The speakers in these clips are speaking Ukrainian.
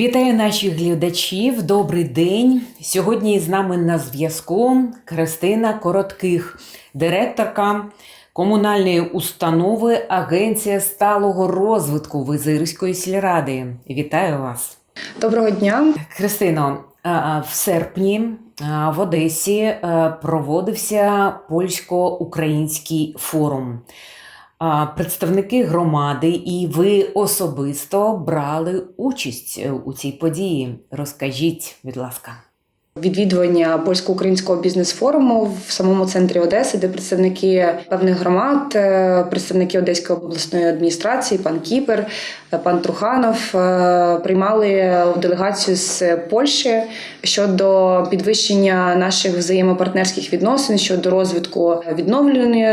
Вітаю наших глядачів. Добрий день. Сьогодні з нами на зв'язку Христина Коротких, директорка комунальної установи Агенція сталого розвитку Визирської сільради. Вітаю вас. Доброго дня. Христино, а, в серпні в Одесі проводився польсько-український форум. Представники громади і ви особисто брали участь е, у цій події. Розкажіть, будь ласка. Відвідування польсько-українського бізнес-форуму в самому центрі Одеси, де представники певних громад, е, представники Одеської обласної адміністрації, пан Кіпер, е, пан Труханов е, приймали делегацію з Польщі щодо підвищення наших взаємопартнерських відносин щодо розвитку відновленої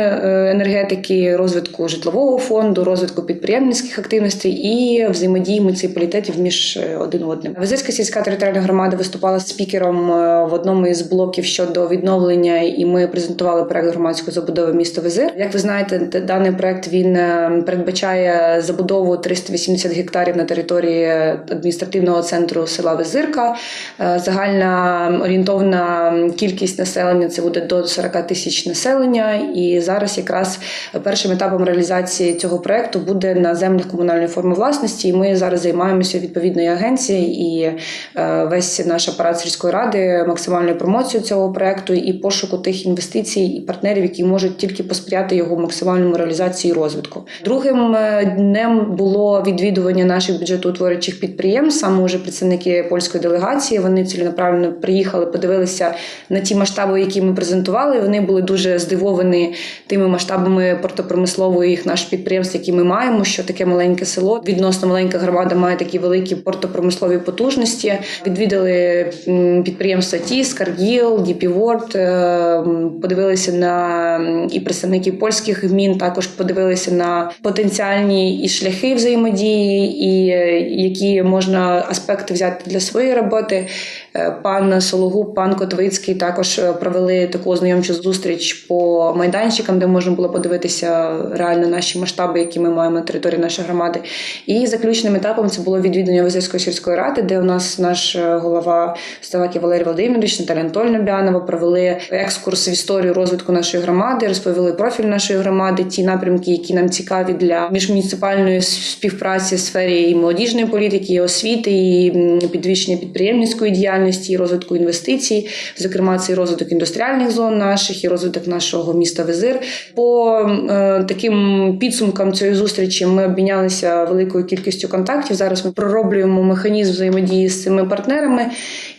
енергетики, розвитку житлового фонду, розвитку підприємницьких активностей і взаємодії муніципалітетів між один одним. Визирська сільська територіальна громада виступала спікером в одному із блоків щодо відновлення, і ми презентували проект громадської забудови міста Визир. Як ви знаєте, даний проект він е, передбачає забудову 380 гектарів на території адміністративного центру села Визирка. Е, Загальна орієнтовна кількість населення це буде до 40 тисяч населення. І зараз якраз першим етапом реалізації цього проекту буде на землях комунальної форми власності. І ми зараз займаємося відповідною агенцією і е, весь наш апарат сільської ради максимальною промоцією цього проекту і пошуку тих інвестицій і партнерів, які можуть тільки посприяти його максимальному реалізації і розвитку. Другим е, днем було відвідування наших бюджетоутворюючих підприємств. Саме уже представники польської делегації. Вони ціленаправленно приїхали, подивилися на ті масштаби, які ми презентували. Вони були дуже здивовані тими масштабами портопромислової їх наших підприємств, які ми маємо. Що таке маленьке село відносно маленька громада має такі великі портопромислові потужності. Відвідали м, підприємства ТІС, Каргіл, Діпі Ворд, е, подивилися на і представників польських гмін. Також подивилися на потенціальні і шляхи взаємодії, і е, які можна аспекти взяти для своєї роботи. Е, Пан Сологуб, пан Котвицький також провели таку ознайомчу зустріч по майданчикам, де можна було подивитися реально наші масштаби, які ми маємо на території нашої громади. І заключним етапом це було відвідування Визирської сільської ради, де у нас наш голова Ставаків Валерій Володимирович, Наталя Анатольовна Бянова провели екскурс в історію розвитку нашої громади, розповіли профіль нашої громади, ті напрямки, які нам цікаві для міжмуніципальної співпраці в сфері і молодіжної політики, і освіти, і підвищення підприємницької діяльності, і розвитку інвестицій, зокрема, це і розвиток індустріальних зон наших, і розвиток нашого міста Визир. По е, таким підсумкам цієї зустрічі ми обмінялися великою кількістю контактів. Зараз ми пророблюємо механізм взаємодії з цими партнерами.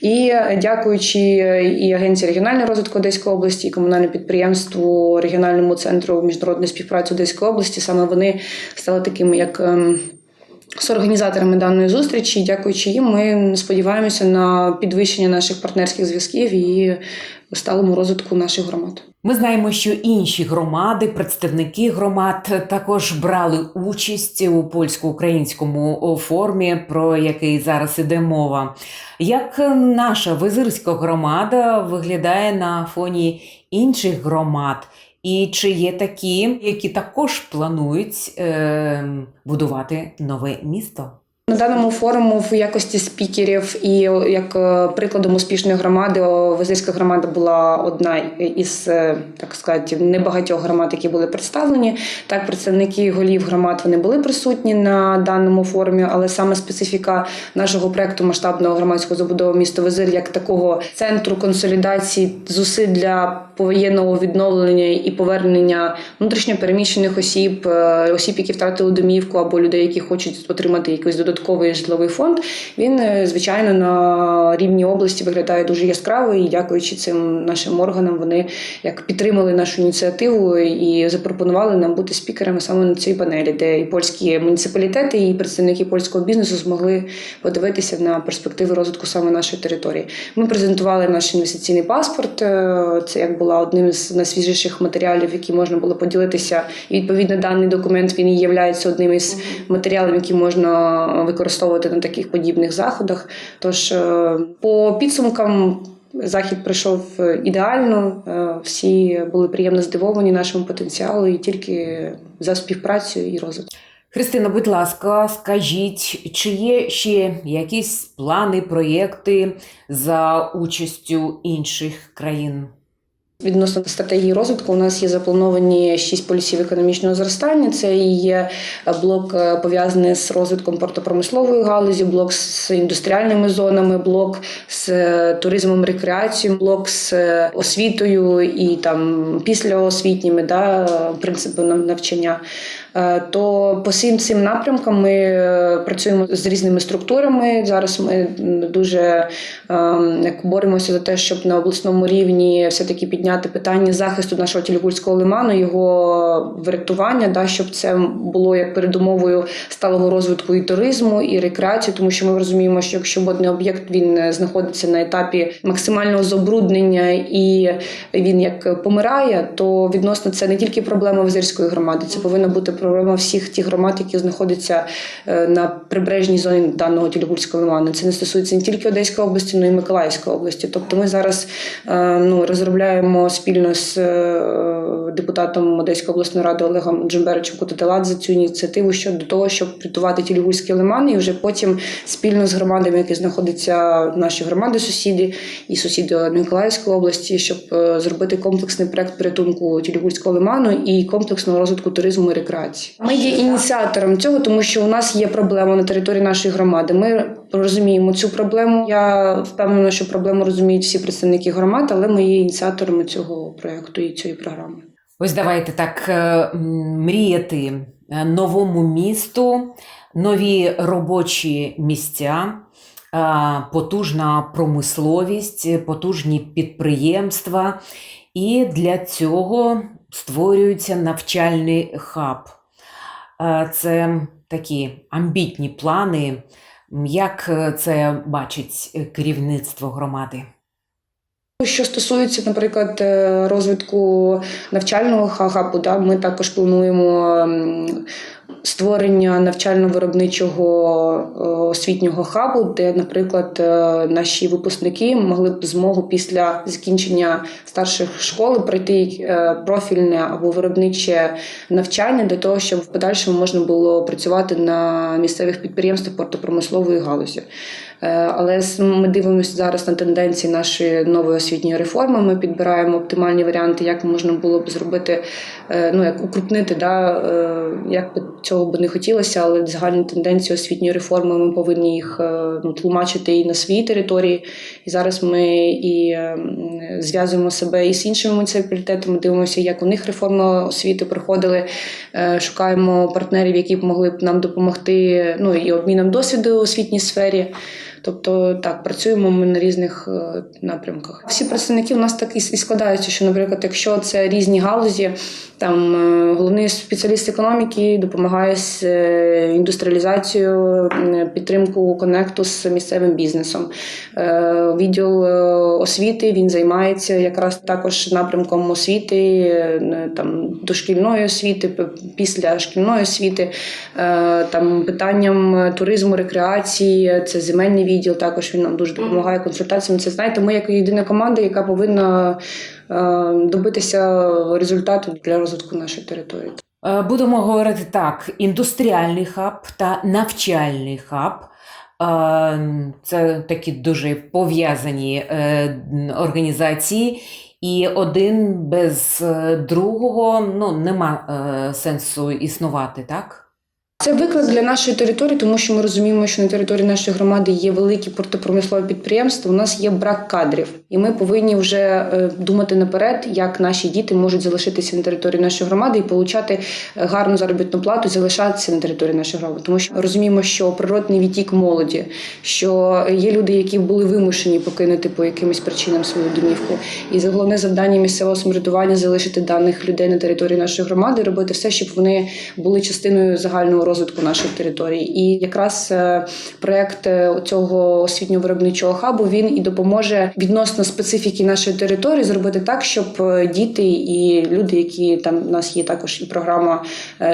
І е, дякуючи і Агенції регіонального розвитку Одеської області, і комунальному підприємству регіональному центру міжнародної співпраці Одеської області, саме вони стали такими як. З організаторами даної зустрічі, дякуючи їм, ми сподіваємося на підвищення наших партнерських зв'язків і сталому розвитку наших громад. Ми знаємо, що інші громади, представники громад також брали участь у польсько-українському форумі, про який зараз іде мова. Як наша визирська громада виглядає на фоні інших громад? І чи є такі, які також планують е, будувати нове місто? На даному форуму в якості спікерів і як е, прикладом успішної громади о, Визирська громада була одна із е, так сказати небагатьох громад, які були представлені. Так, представники голів громад вони були присутні на даному форумі, але саме специфіка нашого проекту масштабного громадського забудови міста Визир як такого центру консолідації зусиль для повоєнного відновлення і повернення внутрішньопереміщених осіб, е, осіб, які втратили домівку, або людей, які хочуть отримати якийсь додатковий житловий фонд. Він е, звичайно на рівні області виглядає дуже яскраво. І дякуючи цим нашим органам, вони як підтримали нашу ініціативу і запропонували нам бути спікерами саме на цій панелі, де і польські муніципалітети, і представники польського бізнесу змогли подивитися на перспективи розвитку саме нашої території. Ми презентували наш інвестиційний паспорт. е, Це як була одним з найсвіжіших матеріалів, які можна було поділитися. І відповідно даний документ він є одним із матеріалів, які можна використовувати на таких подібних заходах. Тож е, по підсумкам. Захід пройшов е, ідеально, е, всі були приємно здивовані нашому потенціалу і тільки за співпрацю і розвиток. Христина, будь ласка, скажіть, чи є ще якісь плани, проєкти за участю інших країн? Відносно стратегії розвитку, у нас є заплановані шість полісів економічного зростання. Це є блок е, пов'язаний з розвитком портопромислової галузі, блок з індустріальними зонами, блок з е, туризмом, рекреацією, блок з е, освітою і там післяосвітніми да, принципи нав- навчання. Е, То по всім цим напрямкам ми е, працюємо з різними структурами. Зараз ми дуже ем, як боремося за те, щоб на обласному рівні все-таки підняти питання захисту нашого Тілігульського лиману, його врятування, да, щоб це було як передумовою сталого розвитку і туризму, і рекреації, тому що ми розуміємо, що якщо водний об'єкт він е, знаходиться на етапі максимального забруднення і він як помирає, то відносно це не тільки проблема Визирської громади, це повинна бути проблема всіх тих громад, які знаходяться е, на прибережній зоні даного Тільгульського лиману. Це не стосується не тільки Одеської області, але й Миколаївської області. Тобто ми зараз е, ну, розробляємо спільно з е, депутатом Одеської обласної ради Олегом Джемберичем Кутателадзе цю ініціативу щодо того, щоб рятувати Тілігульський лиман, і вже потім спільно з громадами, які знаходяться наші громади, сусіди і сусіди Миколаївської області, щоб е, зробити комплексний проект порятунку Тілігульського лиману і комплексного розвитку туризму і рекреації. Ми є ініціатором цього, тому що у нас є проблема на території нашої громади. Ми розуміємо цю проблему. Я впевнена, що проблему розуміють всі представники громад, але ми є ініціаторами цього проекту і цієї програми. Ось давайте так е, мріяти е, новому місту, нові робочі місця, е, потужна промисловість, потужні підприємства. І для цього створюється навчальний хаб. Це такі амбітні плани. Як е, це бачить е, керівництво громади? Що стосується, наприклад, е, розвитку навчального ха- хабу, да, ми також плануємо створення навчально-виробничого е, освітнього хабу, де, наприклад, е, наші випускники могли б змогу після закінчення старших школи пройти профільне або виробниче навчання для того, щоб в подальшому можна було працювати на місцевих підприємствах портопромислової галузі. Е, Але ми дивимося зараз на тенденції нашої нової освітньої реформи. Ми підбираємо оптимальні варіанти, як можна було б зробити, е, ну як укрупнити, да, е, як би цього би не хотілося, але загальні тенденції освітньої реформи ми повинні їх ну, тлумачити і на своїй території. І зараз ми і зв'язуємо себе і з іншими муніципалітетами, дивимося, як у них реформи освіти проходили. Шукаємо партнерів, які б могли б нам допомогти ну, і обміном досвіду у освітній сфері. Тобто так, працюємо ми на різних е, напрямках. Всі представники у нас так і складаються, що, наприклад, якщо це різні галузі, там е, головний спеціаліст економіки допомагає з е, індустріалізацією, підтримку конекту з місцевим бізнесом. Відділ освіти він займається якраз також напрямком освіти, там дошкільної освіти, після шкільної освіти, там питанням туризму, рекреації, це земельний відділ. Також він нам дуже допомагає консультаціями. Це знаєте, ми як єдина команда, яка повинна е, добитися результату для розвитку нашої території. Е, Будемо говорити так: індустріальний хаб та навчальний хаб. Е, Це такі дуже пов'язані організації, і один без другого ну, нема сенсу існувати, так? Це виклик для нашої території, тому що ми розуміємо, що на території нашої громади є великі портопромислові підприємства. У нас є брак кадрів, і ми повинні вже е, думати наперед, як наші діти можуть залишитися на території нашої громади і отримати гарну заробітну плату, залишатися на території нашої громади. Тому що розуміємо, що природний відтік молоді, що є люди, які були вимушені покинути по якимось причинам свою домівку. І за головне завдання місцевого самоврядування залишити даних людей на території нашої громади, робити все, щоб вони були частиною загального розвитку нашої території. І якраз е, проект е, цього освітньо-виробничого хабу він і допоможе відносно специфіки нашої території зробити так, щоб е, діти і люди, які там у нас є також і програма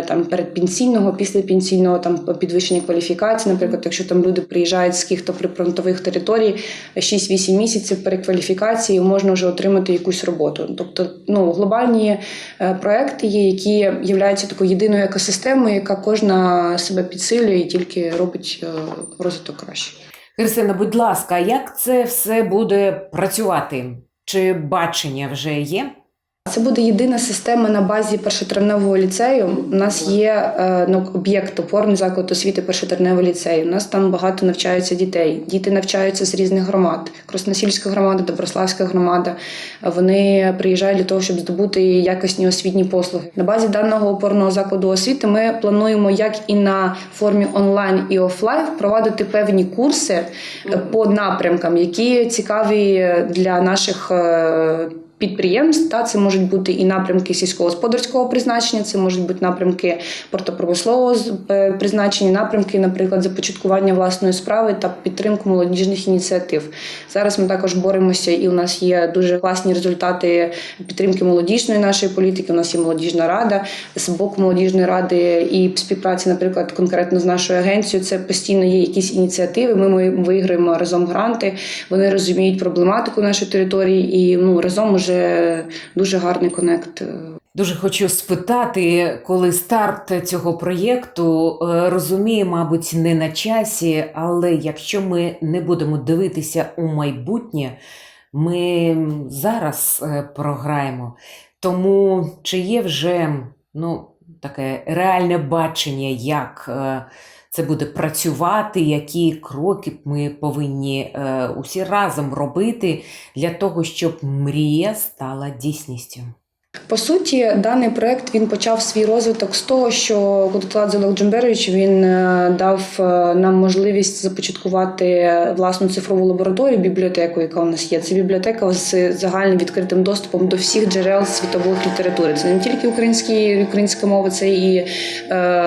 там передпенсійного, післяпенсійного там підвищення кваліфікації. Наприклад, якщо там люди приїжджають з яких-то прифронтових територій 6-8 місяців перекваліфікації, можна вже отримати якусь роботу. Тобто, ну глобальні проекти є, які являються такою єдиною екосистемою, яка кожна себе підсилює і тільки робить е, розвиток краще. Христина, будь ласка, як це все буде працювати? Чи бачення вже є? Це буде єдина система на базі першотравневого ліцею. У нас є е, ну, об'єкт опорний заклад освіти першотравневого ліцею. У нас там багато навчаються дітей. Діти навчаються з різних громад. Красносільська громада, Доброславська громада. Вони приїжджають для того, щоб здобути якісні освітні послуги. На базі даного опорного закладу освіти ми плануємо як і на формі онлайн і офлайн впровадити певні курси е, по напрямкам, які цікаві для наших. Підприємств та це можуть бути і напрямки сільськогосподарського призначення, це можуть бути напрямки портопромислового е, призначення, напрямки, наприклад, започаткування власної справи та підтримку молодіжних ініціатив. Зараз ми також боремося, і у нас є дуже класні результати підтримки молодіжної нашої політики. У нас є молодіжна рада з боку молодіжної ради і співпраці, наприклад, конкретно з нашою агенцією. Це постійно є якісь ініціативи. Ми, ми виграємо разом гранти. Вони розуміють проблематику нашої території, і ну разом уже дуже гарний конект. Дуже хочу спитати, коли старт цього проєкту е, розуміє, мабуть, не на часі, але якщо ми не будемо дивитися у майбутнє, ми зараз е, програємо. Тому чи є вже ну, таке реальне бачення, як е, це буде працювати, які кроки ми повинні е, усі разом робити для того, щоб мрія стала дійсністю? По суті, даний проект він почав свій розвиток з того, що Кудотладзе Олег Джумберович він е, дав е, нам можливість започаткувати власну цифрову лабораторію, бібліотеку, яка у нас є. Це бібліотека з загальним відкритим доступом до всіх джерел світової літератури. Це не тільки українські, українська мова, це і е,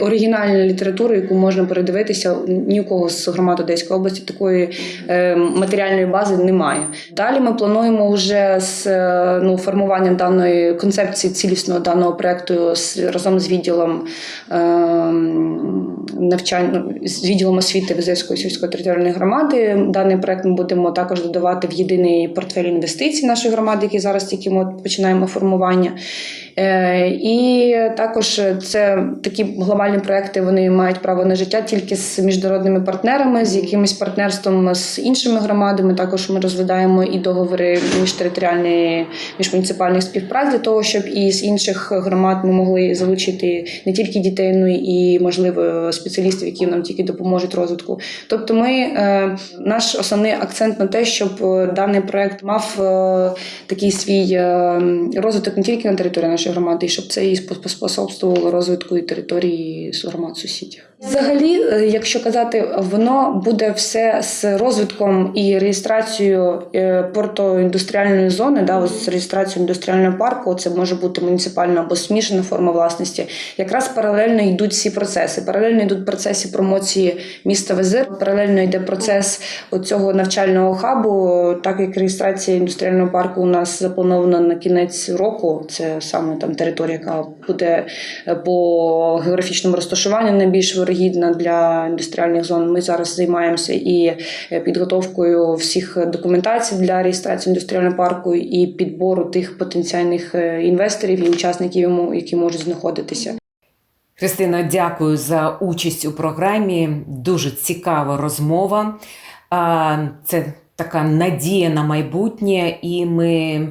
оригінальна література, яку можна передивитися. Ні у кого з громад Одеської області такої е, матеріальної бази немає. Далі ми плануємо вже з е, ну, формуванням даної концепції цілісного даного проекту разом з відділом е, навчання з відділом освіти Визерської сільської територіальної громади. Даний проект ми будемо також додавати в єдиний портфель інвестицій нашої громади, який зараз тільки ми починаємо формування. Е, І також це такі глобальні проекти вони мають право на життя тільки з міжнародними партнерами, з якимось партнерством з іншими громадами. Також ми розглядаємо і договори міжтериторіальної міжмуніципальних співпраць для того, щоб і з інших громад ми могли залучити не тільки дітей, ну і можливо спеціалістів, які нам тільки допоможуть розвитку. Тобто, ми е, наш основний акцент на те, щоб даний проект мав е, такий свій розвиток не тільки на території нашої громади, і щоб це і поспособствувало розвитку і території громад сусідів. Взагалі, е, якщо казати, воно буде все з розвитком і реєстрацією е, портоіндустріальної зони, да, з реєстрацією індустріального парку, це може бути муніципальна або смішана форма власності. Якраз паралельно йдуть всі процеси. Паралельно йдуть процеси промоції міста Визир, паралельно йде процес цього навчального хабу, так як реєстрація індустріального парку у нас запланована на кінець року. Це саме там територія, яка буде е, по географічному розташуванню найбільш вирогідна для індустріальних зон. Ми зараз займаємося і е, підготовкою всіх документацій для реєстрації індустріального парку і підбору тих потенціальних е, інвесторів і учасників які можуть знаходитися. Христина, дякую за участь у програмі. Дуже цікава розмова. Це така надія на майбутнє, і ми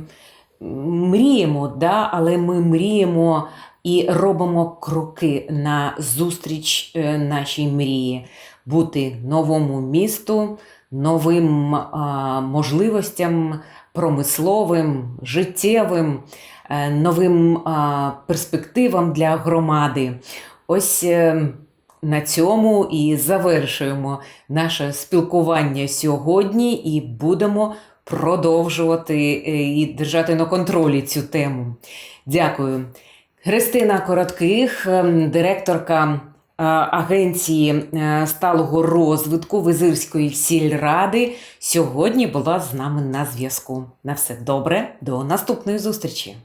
мріємо, да? але ми мріємо і робимо кроки на зустріч е, нашій мрії, бути новому місту, новим а, можливостям промисловим, життєвим, е, новим а, перспективам для громади. Ось е, на цьому і завершуємо наше спілкування сьогодні і будемо продовжувати е, і держати на контролі цю тему. Дякую. Христина Коротких, ем, директорка е, агенції е, сталого розвитку Визирської сільради, сьогодні була з нами на зв'язку. На все добре, до наступної зустрічі!